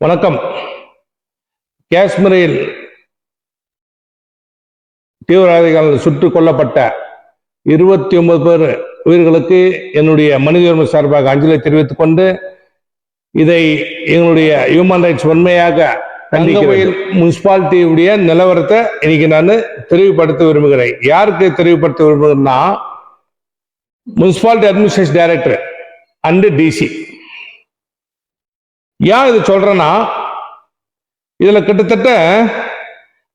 வணக்கம். காஷ்மீரில் தீவிரவாதிகள் சுட்டுக் கொல்லப்பட்ட இருபத்தி ஒன்பது பேர் உயிர்களுக்கு என்னுடைய மனித உரிமை சார்பாக அஞ்சலி தெரிவித்துக் கொண்டு இதை எங்களுடைய ஹியூமன் ரைட்ஸ் வன்மையாக தங்கவயல் முனிசிபாலிட்டியுடைய நிலவரத்தை இன்னைக்கு நான் தெரிவுபடுத்த விரும்புகிறேன். யாருக்கு தெரிவுபடுத்த விரும்புகிறேன்னா municipality administration director and DC ஏன் இது சொல்றேன்னா இதுல கிட்டத்தட்ட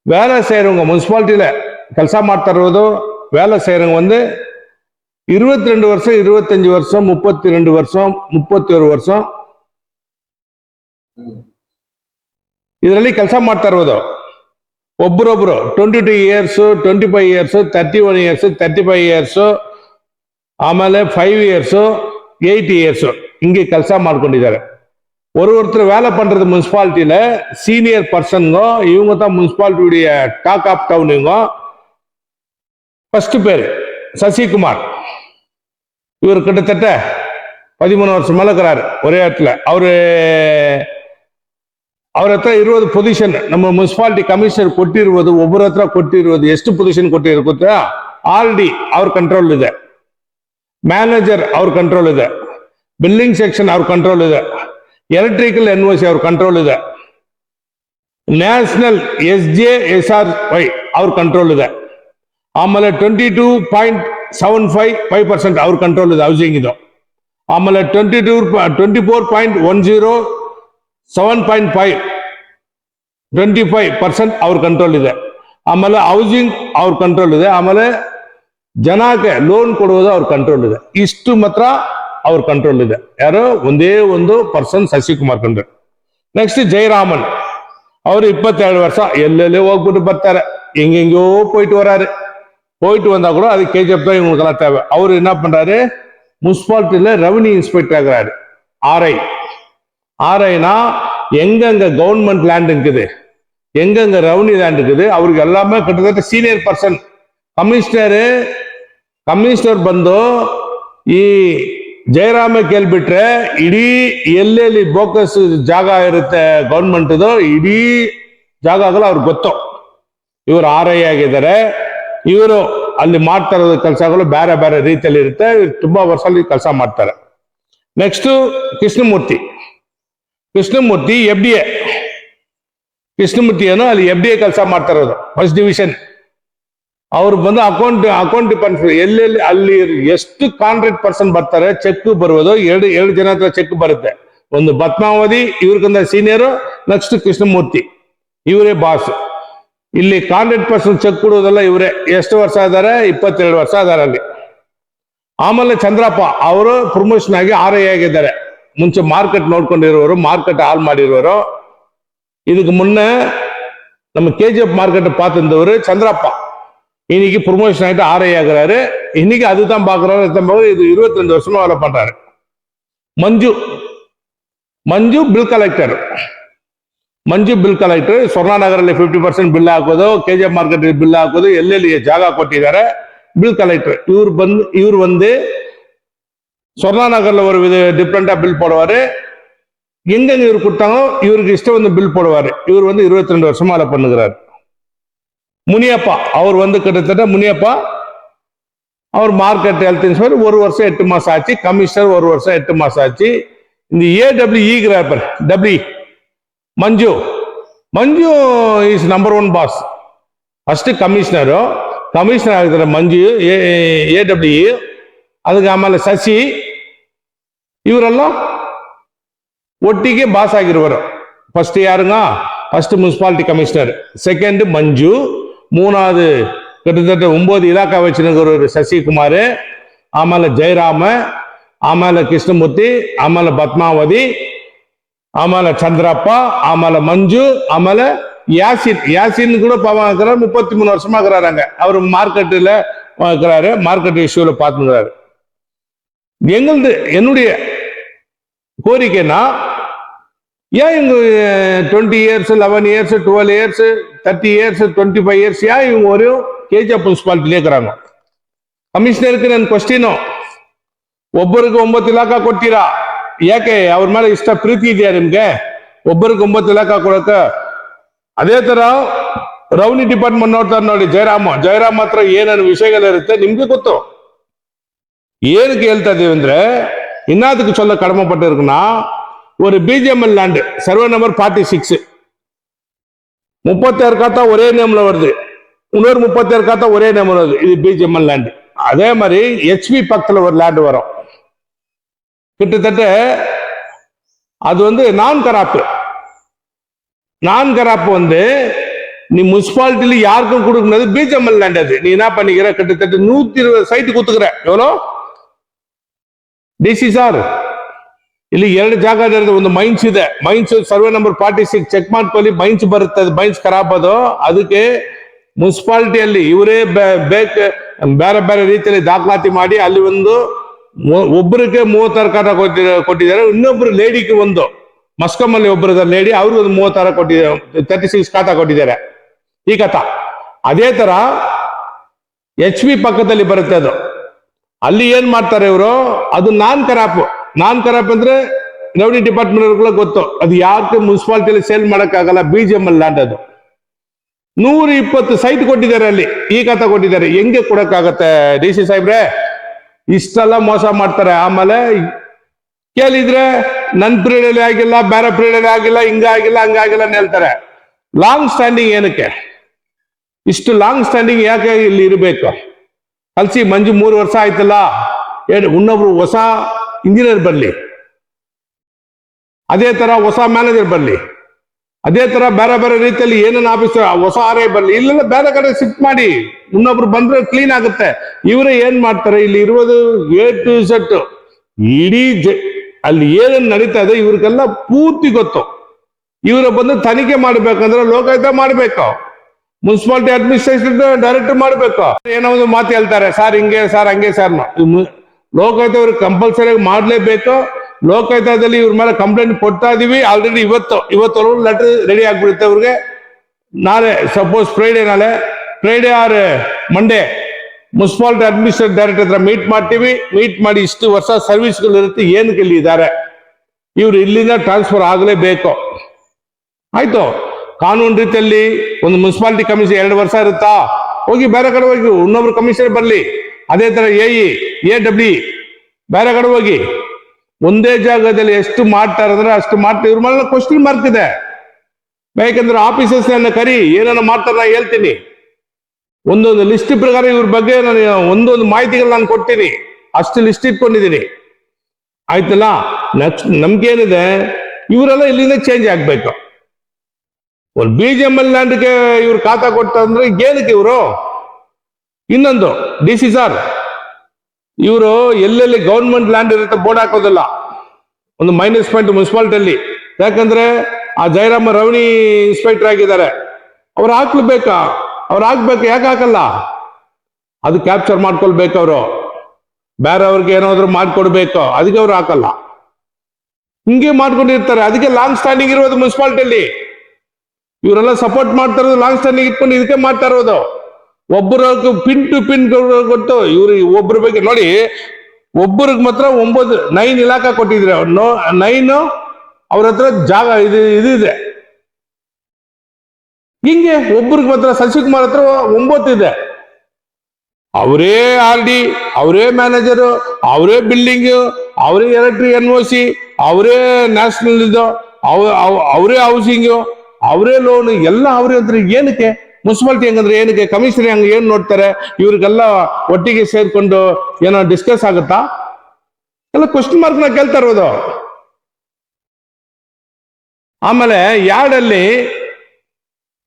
வேலை செய்யறவங்க முனிசிபாலிட்டியில ಕೆಲಸ ಮಾಡ್ತಾ ಇರೋದು வேலை செய்யறவங்க வந்து இருபத்தி ரெண்டு வருஷம் இருபத்தஞ்சு வருஷம் முப்பத்தி ரெண்டு வருஷம் ಮುಪ್ಪತ್ತಿ ஒரு வருஷம் ಇದರಲ್ಲಿ ಕೆಲಸ ಮಾಡ್ತಾ ಇರೋದು ಒಬ್ಬರೊಬ್ರು twenty two years twenty five years thirty one years thirty five years ಆಮೇಲೆ ಫೈವ್ ಇಯರ್ಸ್ ಏಯ್ಟ್ ಇಯರ್ಸ್ ಹಿಂಗೆ ಕೆಲಸ ಮಾಡ್ಕೊಂಡಿದ್ದಾರೆ ஒரு ஒருத்தர் வேலை பண்ணுறது முனிசிபாலிட்டியில் சீனியர் பர்சனுங்க இவங்க தான் முனிசிபாலிட்டியுடைய டாக் ஆஃப் டவுனுங்க ஃபஸ்ட்டு பேர் சசிகுமார். இவர் கிட்டத்தட்ட பதிமூணு வருஷம் இருக்கிறாரு ஒரே இடத்துல. அவர் அவர் இருபது பொசிஷன் நம்ம முனிசிபாலிட்டி கமிஷனர் கொட்டிடுவது ஒவ்வொரு இடத்துல கொட்டிடுவது எஸ்ட் பொசிஷன் கொட்டி இருக்கிறதா ஆர்டி அவர் கண்ட்ரோல் இது. மேனேஜர் அவர் கண்ட்ரோல் இது. பில்லிங் செக்ஷன் அவர் கண்ட்ரோல் இது. ಎಲೆಕ್ಟ್ರಿಕಲ್ ಎನ್ ಸಿ ಅವ್ರ ಕಂಟ್ರೋಲ್ ಇದೆ. National S J S R Y ಅವ್ರ ಕಂಟ್ರೋಲ್ ಇದೆ. ಆಮೇಲೆ twenty two point seven five five percent ಅವ್ರ ಕಂಟ್ರೋಲ್ ಇದೆ ಹೌಸಿಂಗ್ ಇದು. ಆಮೇಲೆ twenty two twenty four point one zero seven point five twenty five percent ಅವ್ರ ಕಂಟ್ರೋಲ್ ಇದೆ. ಆಮೇಲೆ ಹೌಸಿಂಗ್ ಅವ್ರ ಕಂಟ್ರೋಲ್ ಇದೆ. ಆಮೇಲೆ ಜನಕ್ಕೆ ಲೋನ್ ಕೊಡುವುದು ಅವ್ರ ಕಂಟ್ರೋಲ್ ಇದೆ. ಇಷ್ಟು ಮಾತ್ರ ಅವ್ರ ಕಂಟ್ರೋಲ್ ಇದೆ ಯಾರು ಒಂದೇ ಒಂದು ಪರ್ಸನ್ ಶಶಿಕುಮಾರ್ ಕಂಡ್ರೆ ನೆಕ್ಸ್ಟ್ ಜಯರಾಮನ್ ಅವರು ಇಪ್ಪತ್ತೆರಡು ವರ್ಷ ಎಲ್ಲೆಲ್ಲೇ ಹೋಗ್ಬಿಟ್ಟು ಬರ್ತಾರೆ எங்கெங்கோ போயிட்டு வராரு போயிட்டு வந்தா கூட அது கேஜிஎஃப் தான் இவங்களுக்கெல்லாம் தேவை அவர் என்ன பண்றாரு முனிசிபாலிட்டியில ரெவன்யூ இன்ஸ்பெக்டர் ஆகிறாரு ஆர்ஐ ஆர்ஐனா எங்கெங்க கவர்மெண்ட் லேண்ட் இருக்குது எங்கெங்க ரெவன்யூ லேண்ட் இருக்குது அவருக்கு எல்லாமே கிட்டத்தட்ட ಸೀನಿಯರ್ ಪರ್ಸನ್ ಕಮಿಷನರ್ ಕಮಿಷನರ್ ಬಂದು ಈ ಜಯರಾಮ ಕೇಳ್ಬಿಟ್ರೆ ಇಡೀ ಎಲ್ಲೆಲ್ಲಿ ಬೋಕಸ್ ಜಾಗ ಇರುತ್ತೆ ಗೌರ್ಮೆಂಟ್ದು ಇಡೀ ಜಾಗಗಳು ಅವ್ರಿಗೆ ಗೊತ್ತು. ಇವರು ಆರ್ ಐ ಆಗಿದ್ದಾರೆ. ಇವರು ಅಲ್ಲಿ ಮಾಡ್ತಾ ಇರೋದು ಕೆಲಸಗಳು ಬೇರೆ ಬೇರೆ ರೀತಿಯಲ್ಲಿ ಇರುತ್ತೆ. ತುಂಬಾ ವರ್ಷ ಅಲ್ಲಿ ಕೆಲಸ ಮಾಡ್ತಾರೆ. Next Krishnamurthy. Krishnamurthy F D A Krishnamurthy ಏನು ಅಲ್ಲಿ ಎಫ್ ಡಿ ಎ ಕೆಲಸ ಮಾಡ್ತಾ ಇರೋದು. ಫಸ್ಟ್ ಡಿವಿಷನ್ ಅವ್ರು ಬಂದು ಅಕೌಂಟ್ ಅಕೌಂಟ್ ಡಿಪೆಂಡ್ಸ್ ಎಲ್ಲೆಲ್ಲಿ ಅಲ್ಲಿ ಎಷ್ಟು ಕಾಂಟ್ರಾಕ್ಟ್ ಪರ್ಸನ್ ಬರ್ತಾರೆ ಚೆಕ್ ಬರುವುದು ಎರಡು ಎರಡು ಜನ ಹತ್ರ ಚೆಕ್ ಬರುತ್ತೆ. ಒಂದು ಪದ್ಮಾವತಿ ಇವ್ರಿಗಿಂತ ಸೀನಿಯರು ನೆಕ್ಸ್ಟ್ ಕೃಷ್ಣಮೂರ್ತಿ. ಇವರೇ ಬಾಸ್ ಇಲ್ಲಿ ಕಾಂಟ್ರಾಕ್ಟ್ ಪರ್ಸನ್ ಚೆಕ್ ಕೊಡುವುದಲ್ಲ ಇವರೇ. ಎಷ್ಟು ವರ್ಷ ಇದ್ದಾರೆ ಇಪ್ಪತ್ತೆರಡು ವರ್ಷ ಇದ್ದಾರೆ ಅಲ್ಲಿ. ಆಮೇಲೆ ಚಂದ್ರಪ್ಪ, ಅವರು ಪ್ರಮೋಷನ್ ಆಗಿ ಆರ್ ಐ ಆಗಿದ್ದಾರೆ. ಮುಂಚೆ ಮಾರ್ಕೆಟ್ ನೋಡ್ಕೊಂಡಿರೋರು ಮಾರ್ಕೆಟ್ ಹಾಲ್ ಮಾಡಿರುವರು ಇದಕ್ಕೆ ಮುನ್ನ ನಮ್ಮ ಕೆ ಜಿ ಎಫ್ ಮಾರ್ಕೆಟ್ ಪಾತಂದವರು ಚಂದ್ರಪ್ಪ. இன்னைக்கு ப்ரொமோஷன் ஆகிட்டு ஆர்ஐ ஆகுறாரு இன்னைக்கு அதுதான் பார்க்குறாரு இதுதான் பார்க்கறாரு. இது இருபத்தி ரெண்டு வருஷமா வேலை பண்றாரு Manju Manju bill collector Manju bill collector ಸ್ವರ್ಣ ನಗರಲ್ಲಿ ಫಿಫ್ಟಿ ಪರ್ಸೆಂಟ್ ಬಿಲ್ ಹಾಕೋದು K G F market bill ಹಾಕೋದು ಎಲ್ಲೆಲ್ಲಿ ಜಾಗ ಕೊಟ್ಟಿದ್ದಾರೆ ಬಿಲ್ ಕಲೆಕ್ಟರ್ ಇವ್ರು ಬಂದು ಇವ್ರು வந்து ಸ್ವರ್ಣ நகர்ல ஒரு வித டிஃப்ரெண்டா பில் போடுவாரு எங்கெங்க இவர் கொடுத்தாங்களோ இவருக்கு இஷ்டம் வந்து பில் போடுவாரு இவர் வந்து இருபத்தி ரெண்டு வருஷமா அதை பண்ணுகிறார் முனியப்பா அவர் வந்து கிட்டத்தட்ட முனியப்பா அவர் மார்க்கெட் ஹெல்த் இன்சூரன்ஸ் ஒரு வருஷம் எட்டு மாசம் ஆச்சு. கமிஷனர் ஒரு வருஷம் எட்டு மாசம் ஆச்சு. இந்த AWE கிராப்பர் W Manju. Manju is number one boss first கமிஷனரும் commissioner ஆகிற மஞ்சு ஏடபிள்யூ அதுக்கு ஆமால சசி. இவரெல்லாம் ஒட்டிக்கே பாஸ் ஆகிடுவார் ஃபர்ஸ்ட் யாருங்க? First municipality commissioner second Manju. மூணாவது கிட்டத்தட்ட ஒன்பது இலாக்கா வச்சுருக்கிற சசிகுமார் ஆமால ஜெயராம ஆமால கிருஷ்ணமூர்த்தி ஆமால பத்மாவதி ஆமால சந்திரப்பா ஆமால மஞ்சு ஆமால யாசின் யாசின் கூட பாவம் முப்பத்தி மூணு வருஷமா இருக்கிறாங்க அவர் மார்க்கெட்டில் இருக்கிறாரு மார்க்கெட் இஷ்யூவில் பார்த்துக்கிறாரு. எங்களது என்னுடைய கோரிக்கைன்னா ஏன் எங்க twenty years eleven years twelve years thirty years twenty five இயர்ஸியா இவங்க ஒரு கேஜிஆர் ಮುನ್ಸಿಪಾಲಿಟಿಲೇ ಇರಕறாங்க ಕಮಿಷನರ್ಗೆ ನನ್ನ ಕ್ವೆಶ್ಚನ್ ಒಬ್ಬರಿಗೆ ಒಂಬತ್ತು ಇಲಾಖ ಕೊಟ್ಟಿರಾ ಯಾಕೆ ಅವ್ರ ಮೇಲೆ ಇಷ್ಟ ಪ್ರೀತಿ ಇದೆಯಾ ನಿಮ್ಗೆ ಒಬ್ಬರಿಗೆ ಒಂಬತ್ತು ಇಲಾಖ ಕೊಡಕ ಅದೇ ತರ ರೌನಿ ಡಿಪಾರ್ಟ್ಮೆಂಟ್ ನೋಡ್ತಾರೆ ನೋಡಿ ಜಯರಾಮ ಜಯರಾಮ್ ಹತ್ರ ಏನೇನು ವಿಷಯಗಳಿರುತ್ತೆ ನಿಮ್ಗೆ ಗೊತ್ತು ಏನಕ್ಕೆ ಹೇಳ್ತಾ ಇದೀವಿ ಅಂದ್ರೆ ಇನ್ನದಕ್ಕೆ ಚೊಲ್ಲ ಕಡಿಮೆ ಪಟ್ಟಿರುಕುನಾ ஒரு BGML land survey number forty six முப்பத்தாறு காத்தா ஒரே நேம்ல வருது. இன்னொரு முப்பத்தாறு காத்தா ஒரே நேம் வருது. இது பிஜிஎம்எல் லேண்டு அதே மாதிரி ஹெச்பி பக்கத்தில் ஒரு லேண்டு வரும். கிட்டத்தட்ட அது வந்து நான் கராப்பு நான் கராப்பு வந்து நீ முனிசிபாலிட்டியில யாருக்கும் கொடுக்கறது பிஜிஎம்எல் லேண்ட் அது. நீ என்ன பண்ணிக்கிற? கிட்டத்தட்ட நூத்தி இருபது சைட்டு கொடுத்துக்கிற எவ்வளோ? டிசி சார் ಇಲ್ಲಿ ಎರಡು ಜಾಗ ಇರೋದು ಒಂದು ಮೈನ್ಸ್ ಇದೆ. Mines survey number forty six check ಮಾಡ್ಕೊಳ್ಳಿ ಮೈನ್ಸ್ ಬರುತ್ತೆ, ಮೈನ್ಸ್ ಖರಾಬ್ ಅದು. ಅದಕ್ಕೆ ಮುನ್ಸಿಪಾಲಿಟಿಯಲ್ಲಿ ಇವರೇ ಬೇಕು, ಬೇರೆ ಬೇರೆ ರೀತಿಯಲ್ಲಿ ದಾಖಲಾತಿ ಮಾಡಿ ಅಲ್ಲಿ ಒಂದು ಒಬ್ಬರಿಗೆ ಮೂವತ್ತಾರು ಕಾಟ ಕೊಟ್ಟಿದ್ದಾರೆ. ಇನ್ನೊಬ್ರು ಲೇಡಿಗೆ ಒಂದು. ಮಸ್ಕಮ್ಮಲ್ಲಿ ಒಬ್ಬರು ಲೇಡಿ ಅವರು ಒಂದು ಮೂವತ್ತಾರು ಕೊಟ್ಟಿದ್ದಾರೆ ತರ್ಟಿ ಸಿಕ್ಸ್ ಖಾತಾ ಕೊಟ್ಟಿದ್ದಾರೆ. ಈ ಕಥಾ ಅದೇ ತರ ಎಚ್ ಪಿ ಪಕ್ಕದಲ್ಲಿ ಬರುತ್ತೆ ಅದು. ಅಲ್ಲಿ ಏನ್ ಮಾಡ್ತಾರೆ ಇವರು? ಅದು ನಾನ್ ಕರಾಪ್ ನಾನ್ ಕರಾಪ್ ಅಂದ್ರೆ ರೆವಿನ್ಯೂ ಡಿಪಾರ್ಟ್ಮೆಂಟ್ ಗೊತ್ತು. ಅದು ಯಾಕೆ ಮುನ್ಸಿಪಾಲಿಟಿಯಲ್ಲಿ ಸೇಲ್ ಮಾಡೋಕ್ಕಾಗಲ್ಲ ಬಿ ಜಿ ಎಂ ಅಲ್ಲಿ ಲ್ಯಾಂಡ್ ಅದು. ನೂರ ಇಪ್ಪತ್ತು ಸೈಟ್ ಕೊಟ್ಟಿದ್ದಾರೆ ಅಲ್ಲಿ, ಈ ಕಥ ಕೊಟ್ಟಿದ್ದಾರೆ. ಹೆಂಗೆ ಕೊಡಕ್ಕಾಗತ್ತೆ ಡಿ ಸಿ ಸಾಹೇಬ್ರೆ? ಇಷ್ಟೆಲ್ಲ ಮೋಸ ಮಾಡ್ತಾರೆ. ಆಮೇಲೆ ಕೇಳಿದ್ರೆ ನನ್ ಪೀರಿಯಡಲ್ಲಿ ಆಗಿಲ್ಲ, ಬೇರೆ ಪೀರಿಯಡಲ್ಲಿ ಆಗಿಲ್ಲ ಹಿಂಗಾಗಿಲ್ಲ ಆಗಿಲ್ಲ, ಹಂಗ ಆಗಿಲ್ಲ ಅಂತ ಹೇಳ್ತಾರೆ. ಲಾಂಗ್ ಸ್ಟ್ಯಾಂಡಿಂಗ್ ಏನಕ್ಕೆ? ಇಷ್ಟು ಲಾಂಗ್ ಸ್ಟ್ಯಾಂಡಿಂಗ್ ಯಾಕೆ ಇಲ್ಲಿ ಇರಬೇಕು? ಅಲ್ಸಿ ಮಂಜು ಮೂರು ವರ್ಷ ಆಯ್ತಲ್ಲ? ಏನು, ಇನ್ನೊಬ್ರು ಹೊಸ ಇಂಜಿನಿಯರ್ ಬರಲಿ ಅದೇ ತರ ಹೊಸ ಮ್ಯಾನೇಜರ್ ಬರಲಿ ಅದೇ ತರ ಬೇರೆ ಬೇರೆ ರೀತಿಯಲ್ಲಿ ಏನೇನು ಆಫೀಸರ್ ಹೊಸ ಆರ್ ಬರಲಿ ಇಲ್ಲೆಲ್ಲ ಬೇರೆ ಕಡೆ ಶಿಫ್ಟ್ ಮಾಡಿ. ಇನ್ನೊಬ್ರು ಬಂದ್ರೆ ಕ್ಲೀನ್ ಆಗುತ್ತೆ. ಇವರೇ ಏನ್ ಮಾಡ್ತಾರೆ? ಇಲ್ಲಿ ಇರುವುದು ಎ ಟು ಸೆಟ್ ಇಡೀ ಅಲ್ಲಿ ಏನೇನು ನಡೀತಾ ಇದೆ, ಇವ್ರಿಗೆಲ್ಲ ಪೂರ್ತಿ ಗೊತ್ತು. ಇವರು ಬಂದು ತನಿಖೆ ಮಾಡ್ಬೇಕಂದ್ರೆ ಲೋಕಾಯುಕ್ತ ಮಾಡ್ಬೇಕು. ಮುನ್ಸಿಪಾಲಿಟಿ ಅಡ್ಮಿನಿಸ್ಟ್ರೇಷನ್ ಡೈರೆಕ್ಟ್ ಮಾಡ್ಬೇಕು. ಏನೋ ಒಂದು ಮಾತು ಹೇಳ್ತಾರೆ. ಸರ್ ಹಿಂಗೆ ಸರ್ ಹಂಗೆ ಸರ್ ಲೋಕಾಯುಕ್ತ ಅವ್ರಿಗೆ ಕಂಪಲ್ಸರಿ ಮಾಡಲೇಬೇಕು. ಲೋಕಾಯುತದಲ್ಲಿ ಇವ್ರ ಮೇಲೆ ಕಂಪ್ಲೇಂಟ್ ಕೊಡ್ತಾ ಇದೀವಿ. ಆಲ್ರೆಡಿ ಇವತ್ತು ಇವತ್ತು ಲೆಟರ್ ರೆಡಿ ಆಗ್ಬಿಡುತ್ತೆ ಅವ್ರಿಗೆ. ನಾಳೆ ಸಪೋಸ್ ಫ್ರೈಡೇ ನಾಳೆ Friday or Monday municipality administrate director ಹತ್ರ ಮೀಟ್ ಮಾಡ್ತೀವಿ. ಮೀಟ್ ಮಾಡಿ ಇಷ್ಟು ವರ್ಷ ಸರ್ವಿಸ್ಗಳು ಇರುತ್ತೆ, ಏನಕ್ಕೆ ಇದ್ದಾರೆ? ಇವ್ರು ಇಲ್ಲಿಂದ ಟ್ರಾನ್ಸ್ಫರ್ ಆಗಲೇಬೇಕು. ಆಯ್ತು. ಕಾನೂನು ರೀತಿಯಲ್ಲಿ ಒಂದು ಮುನ್ಸಿಪಾಲಿಟಿ ಕಮಿಷನ್ ಎರಡು ವರ್ಷ ಇರುತ್ತಾ? ಹೋಗಿ ಬೇರೆ ಕಡೆ ಹೋಗಿ ಇನ್ನೊಬ್ರು ಕಮಿಷನರ್ ಬರ್ಲಿ. ಅದೇ ತರ ಎ ಇ ಡಬ್ಲ್ಯೂ ಬೇರೆ ಕಡೆ ಹೋಗಿ, ಒಂದೇ ಜಾಗದಲ್ಲಿ ಎಷ್ಟು ಮಾಡ್ತಾರೆ ಅಂದ್ರೆ ಅಷ್ಟು ಮಾಡ್ತಾರೆ ಇವ್ರ ಮೇಲೆ ಕ್ವಶನ್ ಮಾರ್ಕ್ ಇದೆ. ಬೇಕಂದ್ರೆ ಆಫೀಸರ್ಸ್ ನನ್ನ ಕರಿ ಏನನ್ನ ಮಾಡ್ತಾರೆ ನಾನು ಹೇಳ್ತೀನಿ. ಒಂದೊಂದು ಲಿಸ್ಟ್ ಪ್ರಕಾರ ಇವ್ರ ಬಗ್ಗೆ ನಾನು ಒಂದೊಂದು ಮಾಹಿತಿಗಳು ನಾನು ಕೊಡ್ತೀನಿ. ಅಷ್ಟು ಲಿಸ್ಟ್ ಇಟ್ಕೊಂಡಿದ್ದೀನಿ. ಆಯ್ತಲ್ಲ? ನೆಕ್ಸ್ಟ್ ನಮ್ಗೇನಿದೆ, ಇವರೆಲ್ಲ ಇಲ್ಲಿಂದ ಚೇಂಜ್ ಆಗ್ಬೇಕು. ಒಂದು ಬಿ ಜಿ ಎಂ ಎಲ್ ಲ್ಯಾಂಡ್ಗೆ ಇವ್ರು ಖಾತಾ ಕೊಟ್ಟಂದ್ರೆ ಏನಕ್ಕೆ ಇವರು? ಇನ್ನೊಂದು ಡಿ ಸಿ ಸರ್ ಇವರು ಎಲ್ಲೆಲ್ಲಿ ಗೌರ್ಮೆಂಟ್ ಲ್ಯಾಂಡ್ ಇರುತ್ತೆ ಬೋರ್ಡ್ ಹಾಕೋದಿಲ್ಲ. ಒಂದು ಮೈನಸ್ ಪಾಯಿಂಟ್ ಮುನ್ಸಿಪಾಲಿಟಿಯಲ್ಲಿ ಯಾಕಂದ್ರೆ ಆ ಜಯರಾಮ ರವಣಿ ಇನ್ಸ್ಪೆಕ್ಟರ್ ಆಗಿದ್ದಾರೆ. ಅವ್ರು ಹಾಕ್ಲಬೇಕಾ ಅವ್ರು ಹಾಕ್ಬೇಕು? ಯಾಕೆ ಹಾಕಲ್ಲ? ಅದು ಕ್ಯಾಪ್ಚರ್ ಮಾಡ್ಕೊಳ್ಬೇಕು ಅವರು. ಬೇರೆಯವ್ರಿಗೆ ಏನಾದ್ರು ಮಾಡ್ಕೊಡ್ಬೇಕು. ಅದಕ್ಕೆ ಅವ್ರು ಹಾಕಲ್ಲ. ಹಿಂಗೆ ಮಾಡ್ಕೊಂಡಿರ್ತಾರೆ. ಅದಕ್ಕೆ ಲಾಂಗ್ ಸ್ಟ್ಯಾಂಡಿಂಗ್ ಇರೋದು ಮುನ್ಸಿಪಾಲಿಟಿಯಲ್ಲಿ ಇವರೆಲ್ಲ ಸಪೋರ್ಟ್ ಮಾಡ್ತಾ ಇರೋದು ಲಾಂಗ್ ಸ್ಟ್ಯಾಂಡಿಂಗ್ ಇಟ್ಕೊಂಡು ಇದಕ್ಕೆ ಮಾಡ್ತಾ ಇರೋದು. ಒಬ್ಬರು ಪಿನ್ ಟು ಪಿನ್ ಕೊಟ್ಟು ಇವ್ರಿಗೆ ಒಬ್ಬರ ಬಗ್ಗೆ ನೋಡಿ, ಒಬ್ಬರಿಗೆ ಮಾತ್ರ ಒಂಬತ್ತು ನೈನ್ ಇಲಾಖೆ ಕೊಟ್ಟಿದ್ರೆ ನೋ ನೈನ್ ಅವ್ರ ಹತ್ರ ಜಾಗ ಇದು ಇದು ಇದೆ. ಹಿಂಗೆ ಒಬ್ಬರಿಗೆ ಮಾತ್ರ ಶಶಿಕುಮಾರ್ ಹತ್ರ ಒಂಬತ್ತು ಇದೆ. ಅವರೇ ಆರ್ ಡಿ ಅವರೇ ಮ್ಯಾನೇಜರು ಅವರೇ ಬಿಲ್ಡಿಂಗು ಅವರೇ ಎಲೆಕ್ಟ್ರಿಕ್ ಎನ್ ಒ ಸಿ ಅವರೇ ನ್ಯಾಷನಲ್ ಇದು, ಅವ- ಅವ- ಅವರೇ ಹೌಸಿಂಗು ಅವರೇ ಲೋನು ಎಲ್ಲ ಅವರೇ ಅಂದ್ರೆ ಏನಕ್ಕೆ? ಮುನ್ಸಿಪಾಲಿಟಿ ಹೆಂಗಂದ್ರೆ ಏನಕ್ಕೆ? ಕಮಿಷನರ್ ಹಂಗ ಏನ್ ನೋಡ್ತಾರೆ? ಇವ್ರಿಗೆಲ್ಲ ಒಟ್ಟಿಗೆ ಸೇರ್ಕೊಂಡು ಏನೋ ಡಿಸ್ಕಸ್ ಆಗುತ್ತಾ? ಎಲ್ಲ ಕ್ವಶನ್ ಮಾರ್ಕ್ನ ಕೇಳ್ತಾ ಇರೋದು. ಆಮೇಲೆ ಯಾರ್ಡಲ್ಲಿ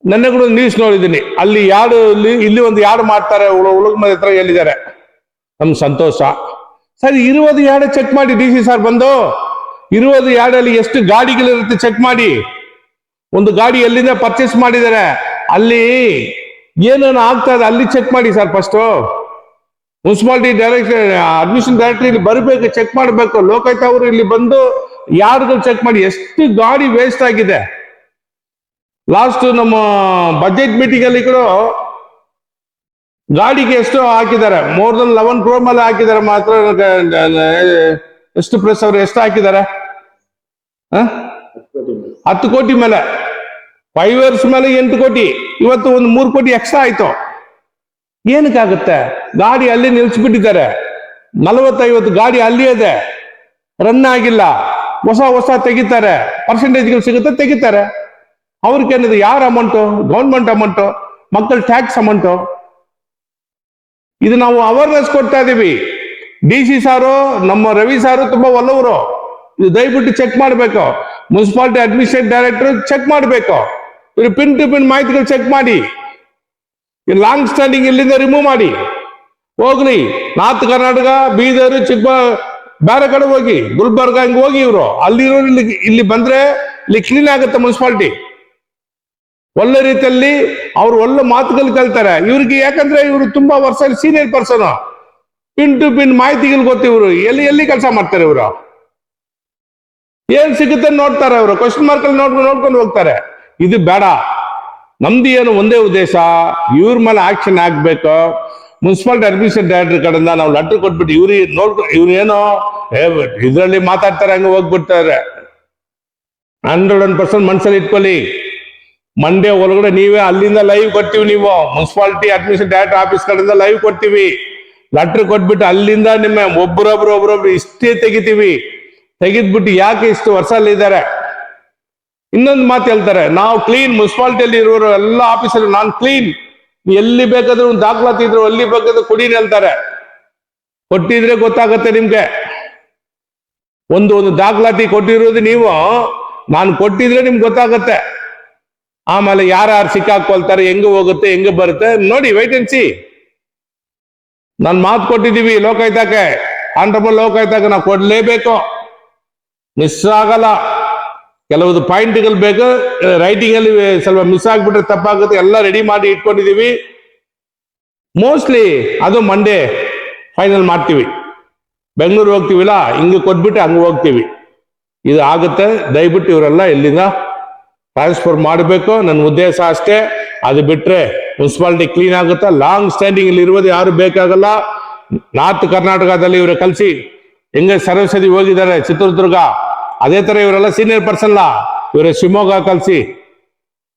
ನೆನ್ನೆ ಕೂಡ ನ್ಯೂಸ್ ನೋಡಿದ್ದೀನಿ. ಅಲ್ಲಿ ಯಾರು ಇಲ್ಲಿ ಒಂದು ಯಾರು ಮಾಡ್ತಾರೆ? ಉಳುಗ್ ಮನೆ ಹತ್ರ ಹೇಳಿದ್ದಾರೆ. ನಮ್ ಸಂತೋಷ. ಸರಿ, ಇರುವುದು ಯಾರು ಚೆಕ್ ಮಾಡಿ ಡಿ ಸಿ ಸರ್ ಬಂದು? ಇರುವುದು ಯಾಡಲ್ಲಿ ಎಷ್ಟು ಗಾಡಿಗಳಿರುತ್ತೆ ಚೆಕ್ ಮಾಡಿ? ಒಂದು ಗಾಡಿ ಎಲ್ಲಿಂದ ಪರ್ಚೇಸ್ ಮಾಡಿದ್ದಾರೆ? ಅಲ್ಲಿ ಏನೇನು ಆಗ್ತಾ ಇದೆ ಅಲ್ಲಿ ಚೆಕ್ ಮಾಡಿ sir first municipality director admission director ಇಲ್ಲಿ ಬರಬೇಕು ಚೆಕ್ ಮಾಡಬೇಕು. ಲೋಕಾಯುಕ್ತ ಅವರು ಇಲ್ಲಿ ಬಂದು ಯಾರ್ದು ಚೆಕ್ ಮಾಡಿ, ಎಷ್ಟು ಗಾಡಿ ವೇಸ್ಟ್ ಆಗಿದೆ. ಲಾಸ್ಟ್ ನಮ್ಮ ಬಜೆಟ್ ಮೀಟಿಂಗ್ ಅಲ್ಲಿ ಕೂಡ ಗಾಡಿಗೆ ಎಷ್ಟು ಹಾಕಿದ್ದಾರೆ. ಮೋರ್ ದನ್ ಲೆವೆನ್ ಕ್ರೋ ಮೇಲೆ ಹಾಕಿದ್ದಾರೆ ಮಾತ್ರ. ಎಷ್ಟು ಪ್ರೆಸ್ ಅವರು ಎಷ್ಟು ಹಾಕಿದ್ದಾರೆ? ಹತ್ತು ಕೋಟಿ ಮೇಲೆ. ಫೈವ್ ಇಯರ್ಸ್ ಮೇಲೆ ಎಂಟು ಕೋಟಿ, ಇವತ್ತು ಒಂದು ಮೂರು ಕೋಟಿ ಎಕ್ಸ್ಟ್ರಾ ಆಯ್ತು. ಏನಕ್ಕಾಗುತ್ತೆ? ಗಾಡಿ ಅಲ್ಲಿ ನಿಲ್ಸಿಬಿಟ್ಟಿದ್ದಾರೆ. ನಲವತ್ತೈವತ್ತು ಗಾಡಿ ಅಲ್ಲಿ ಇದೆ. ರನ್ ಆಗಿಲ್ಲ. ಹೊಸ ಹೊಸ ತೆಗಿತಾರೆ. ಪರ್ಸೆಂಟೇಜ್ಗಳು ಸಿಗುತ್ತೆ, ತೆಗಿತಾರೆ. ಅವ್ರಿಗೇನಿದೆ ಯಾರ ಅಮೌಂಟು ಗೌರ್ಮೆಂಟ್ ಅಮೌಂಟು ಮಕ್ಕಳ ಟ್ಯಾಕ್ಸ್ ಅಮೌಂಟು ಇದು ನಾವು ಅವೇರ್ನೆಸ್ ಕೊಡ್ತಾ ಇದೀವಿ. ಡಿ ಸಿ ಸಾರು, ನಮ್ಮ ರವಿ ಸಾರು ತುಂಬಾ ಒಲ್ಲವರು ಇದು ದಯವಿಟ್ಟು ಚೆಕ್ ಮಾಡಬೇಕು. ಮುನ್ಸಿಪಾಲಿಟಿ ಅಡ್ಮಿನಿಸ್ಟ್ರೇಟ್ ಡೈರೆಕ್ಟರ್ ಚೆಕ್ ಮಾಡಬೇಕು. ಇವ್ರು ಪಿನ್ ಟು ಪಿನ್ ಮಾಹಿತಿಗಳು ಚೆಕ್ ಮಾಡಿ. ಲಾಂಗ್ ಸ್ಟ್ಯಾಂಡಿಂಗ್ ಇಲ್ಲಿಂದ ರಿಮೂವ್ ಮಾಡಿ. ಹೋಗ್ಲಿ, ನಾರ್ತ್ ಕರ್ನಾಟಕ, ಬೀದರ್ ಚಿಕ್ಕ ಬೇರೆ ಕಡೆ ಹೋಗಿ, ಗುಲ್ಬರ್ಗ ಹಿಂಗೆ ಹೋಗಿ ಇವರು. ಅಲ್ಲಿರೋ ಇಲ್ಲಿ ಇಲ್ಲಿ ಬಂದ್ರೆ ಇಲ್ಲಿ ಕ್ಲೀನ್ ಆಗುತ್ತೆ ಮುನ್ಸಿಪಾಲ್ಟಿ ಒಳ್ಳೆ ರೀತಿಯಲ್ಲಿ ಅವ್ರು ಒಳ್ಳೆ ಮಾತುಗಳು ಕಲ್ತಾರೆ ಇವ್ರಿಗೆ ಯಾಕಂದ್ರೆ ಇವರು ತುಂಬಾ ವರ್ಷ senior person pin to pin ಮಾಹಿತಿಗಳು ಗೊತ್ತಿವ್ರು ಎಲ್ಲಿ ಎಲ್ಲಿ ಕೆಲಸ ಮಾಡ್ತಾರೆ ಇವರು? ಏನ್ ಸಿಗುತ್ತೆ ನೋಡ್ತಾರೆ ಅವರು. ಕ್ವಶನ್ ಮಾರ್ಕ್ ನೋಡ್ಕೊಂಡು ನೋಡ್ಕೊಂಡು ಹೋಗ್ತಾರೆ. ಇದು ಬೇಡ. ನಮ್ದು ಏನು ಒಂದೇ ಉದ್ದೇಶ, ಇವ್ರ ಮೇಲೆ ಆಕ್ಷನ್ ಆಗ್ಬೇಕು. ಮುನ್ಸಿಪಾಲಿಟಿ ಅಡ್ಮಿನಿಸ್ಟ್ರೇಟ್ ಡೈರೆಕ್ಟರ್ ಕಡೆಯಿಂದ ನಾವು ಲೆಟರ್ ಕೊಟ್ಬಿಟ್ಟು ಇವ್ರಿಗೆ ನೋಡ್ಕೊಂಡು ಇವ್ರೇನೋ ಇದರಲ್ಲಿ ಮಾತಾಡ್ತಾರೆ, ಹಂಗೆ ಹೋಗ್ಬಿಡ್ತಾರೆ. ಹಂಡ್ರೆಡ್ ಒನ್ ಪರ್ಸೆಂಟ್ ಮನ್ಸಲ್ಲಿ ಇಟ್ಕೊಳ್ಳಿ. ಮಂಡೇ ಒಳಗಡೆ ನೀವೇ ಅಲ್ಲಿಂದ ಲೈವ್ ಕೊಡ್ತೀವಿ ನೀವು. ಮುನ್ಸಿಪಾಲಿಟಿ ಅಡ್ಮಿನಿಸ್ಟ್ರೇಟ್ ಡೈರೆಕ್ಟರ್ ಆಫೀಸ್ ಕಡೆಯಿಂದ ಲೈವ್ ಕೊಡ್ತೀವಿ. ಲೆಟ್ರ್ ಕೊಟ್ಬಿಟ್ಟು ಅಲ್ಲಿಂದ ನಿಮ್ಮ ಒಬ್ಬರೊಬ್ರು ಒಬ್ರೊಬ್ರು ಇಷ್ಟೇ ತೆಗಿತೀವಿ. ತೆಗೆದ್ಬಿಟ್ಟು ಯಾಕೆ ಇಷ್ಟು ವರ್ಷ ಅಲ್ಲಿದ್ದಾರೆ? ಇನ್ನೊಂದು ಮಾತು ಹೇಳ್ತಾರೆ, ನಾವು ಕ್ಲೀನ್ ಮುನ್ಸಿಪಾಲಿಟಿಯಲ್ಲಿ ಇರೋರು ಎಲ್ಲ ಆಫೀಸರ್ ನಾನು ಕ್ಲೀನ್ ಎಲ್ಲಿ ಬೇಕಾದ್ರೂ ಒಂದು ದಾಖಲಾತಿ ಇದ್ರು ಎಲ್ಲಿ ಬೇಕಾದ್ರೂ ಕುಡೀರಿ ಅಂತಾರೆ. ಕೊಟ್ಟಿದ್ರೆ ಗೊತ್ತಾಗತ್ತೆ ನಿಮ್ಗೆ. ಒಂದು ಒಂದು ದಾಖಲಾತಿ ಕೊಟ್ಟಿರೋದು ನೀವು, ನಾನು ಕೊಟ್ಟಿದ್ರೆ ನಿಮ್ಗೆ ಗೊತ್ತಾಗತ್ತೆ. ಆಮೇಲೆ ಯಾರ್ಯಾರು ಸಿಕ್ಕಾಕೊಳ್ತಾರೆ, ಹೆಂಗ ಹೋಗುತ್ತೆ, ಹೆಂಗೆ ಬರುತ್ತೆ, ನೋಡಿ ವೈಟ್ ಅಂಡ್ ಸಿ ನಾನು ಮಾತು ಕೊಟ್ಟಿದ್ದೀವಿ ಲೋಕಾಯ್ತಾಕೆ ಆಂಡ್ರಬಲ್ ಲೋಕಾಯ್ತಾಕೆ ನಾವು ಕೊಡ್ಲೇಬೇಕು. ಮಿಸ್ ಆಗಲ್ಲ. ಕೆಲವುದು ಪಾಯಿಂಟ್ಗಳು ಬೇಕು ರೈಟಿಂಗ್ ಅಲ್ಲಿ ಸ್ವಲ್ಪ ಮಿಸ್ ಆಗ್ಬಿಟ್ರೆ ತಪ್ಪಾಗುತ್ತೆ, ಎಲ್ಲ ರೆಡಿ ಮಾಡಿ ಇಟ್ಕೊಂಡಿದೀವಿ. ಮೋಸ್ಟ್ಲಿ ಅದು ಮಂಡೇ ಫೈನಲ್ ಮಾಡ್ತೀವಿ. ಬೆಂಗಳೂರು ಹೋಗ್ತೀವಿಲ್ಲ, ಹಿಂಗೆ ಕೊಟ್ಬಿಟ್ಟು ಹಂಗೆ ಹೋಗ್ತೀವಿ. ಇದು ಆಗುತ್ತೆ, ದಯವಿಟ್ಟು ಇವರೆಲ್ಲ ಇಲ್ಲಿಂದ ಟ್ರಾನ್ಸ್ಫರ್ ಮಾಡಬೇಕು, ನನ್ನ ಉದ್ದೇಶ ಅಷ್ಟೇ. ಅದು ಬಿಟ್ರೆ ಮುನ್ಸಿಪಾಲಿಟಿ ಕ್ಲೀನ್ ಆಗುತ್ತೆ? ಲಾಂಗ್ ಸ್ಟ್ಯಾಂಡಿಂಗ್ ಇಲ್ಲಿ ಇರುವುದು ಯಾರು ಬೇಕಾಗಲ್ಲ. ನಾರ್ತ್ ಕರ್ನಾಟಕದಲ್ಲಿ ಇವರು ಕಲಿಸಿ, ಹೆಂಗೆ ಸರಸ್ವತಿ ಹೋಗಿದ್ದಾರೆ, ಚಿತ್ರದುರ್ಗ. ಅದೇ ತರ ಇವರೆಲ್ಲ ಸೀನಿಯರ್ ಪರ್ಸನ್ಲ ಇವರ ಶಿವಮೊಗ್ಗ ಕಲ್ಸಿ,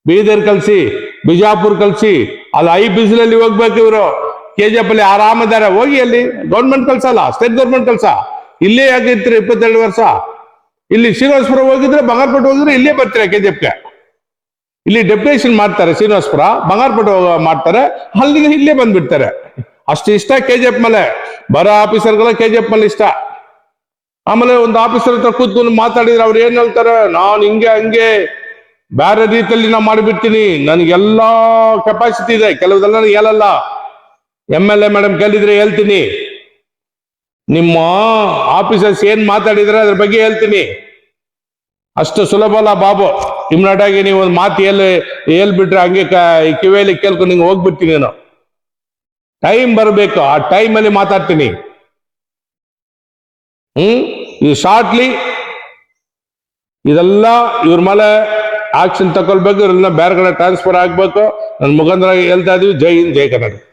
ಬೀದರ್ ಕಲ್ಸಿ, ಬಿಜಾಪುರ್ ಕಲ್ಸಿ, ಅಲ್ಲಿ ಐ ಬಿಸಿಲಲ್ಲಿ ಹೋಗ್ಬೇಕು ಇವರು. ಕೆ ಜಿ ಎಫ್ ಅಲ್ಲಿ ಆರಾಮದಾರ ಹೋಗಿ ಅಲ್ಲಿ ಗೌರ್ಮೆಂಟ್ ಕಲ್ಸಲ್ಲ ಸ್ಟೇಟ್ ಗೌರ್ಮೆಂಟ್ ಕಲ್ಸ. ಇಲ್ಲೇ ಆಗಿರ್ತೀರಿ ಇಪ್ಪತ್ತೆರಡು ವರ್ಷ. ಇಲ್ಲಿ ಶ್ರೀನಿವಾಸಪುರ ಹೋಗಿದ್ರೆ ಬಂಗಾರಪೇಟೆ ಹೋಗಿದ್ರೆ ಇಲ್ಲೇ ಬರ್ತೀರಾ ಕೆ ಜಿ ಎಫ್ಗೆ ಇಲ್ಲಿ ಡೆಪ್ಯುಟೇಷನ್ ಮಾಡ್ತಾರೆ ಶ್ರೀನಿವಾಸಪುರ. ಬಂಗಾರಪೇಟೆ ಮಾಡ್ತಾರೆ. ಅಲ್ಲಿಗೆ ಇಲ್ಲೇ ಬಂದ್ಬಿಡ್ತಾರೆ. ಅಷ್ಟು ಇಷ್ಟ ಕೆ ಜಿ ಎಫ್ ಮೇಲೆ. ಬರೋ ಆಫೀಸರ್ಗಳ ಕೆ ಜಿ ಎಫ್ ಮೇಲೆ ಇಷ್ಟ. ಆಮೇಲೆ ಒಂದು ಆಫೀಸರ್ ಹತ್ರ ಕೂತ್ಕೊಂಡು ಮಾತಾಡಿದ್ರೆ ಅವ್ರು ಏನ್ ಹೇಳ್ತಾರೆ? ನಾನು ಹಿಂಗೆ, ಹಂಗೆ. ಬೇರೆ ರೀತಿಯಲ್ಲಿ ನಾ ಮಾಡಿಬಿಡ್ತೀನಿ. ನನಗೆಲ್ಲಾ ಕೆಪಾಸಿಟಿ ಇದೆ. ಕೆಲವುದೆಲ್ಲ ಹೇಳಲ್ಲ. ಎಂ ಎಲ್ ಎ ಮೇಡಮ್ ಕೇಳಿದ್ರೆ ಹೇಳ್ತೀನಿ. ನಿಮ್ಮ ಆಫೀಸರ್ಸ್ ಏನ್ ಮಾತಾಡಿದ್ರೆ ಅದ್ರ ಬಗ್ಗೆ ಹೇಳ್ತೀನಿ. ಅಷ್ಟು ಸುಲಭ ಅಲ್ಲ ಬಾಬು. ಇಮ್ನಾಟ್ ಆಗಿ ನೀವು ಒಂದು ಮಾತು ಹೇಳಿ, ಹೇಳ್ಬಿಟ್ರೆ ಹಂಗೆ ಕಿವಿಯಲ್ಲಿ ಕೇಳ್ಕೊಂಡು ಹಿಂಗೆ ಹೋಗ್ಬಿಡ್ತೀನಿ ನಾನು. ಟೈಮ್ ಬರಬೇಕು. ಆ ಟೈಮಲ್ಲಿ ಮಾತಾಡ್ತೀನಿ. ಹ್ಮ್? ಇದು ಶಾರ್ಟ್ಲಿ ಇದೆಲ್ಲ ಇವ್ರ ಮೇಲೆ ಆಕ್ಷನ್ ತಗೊಳ್ಬೇಕು ಇವ್ರೆಲ್ಲ ಬೇರೆ ಕಡೆ ಟ್ರಾನ್ಸ್ಫರ್ ಆಗ್ಬೇಕು. ನನ್ನ ಮುಖಾಂತರ ಹೇಳ್ತಾ ಇದೀವಿ, ಜೈ ಹಿಂದ್, ಜೈ ಕರ್ನಾಟಕ.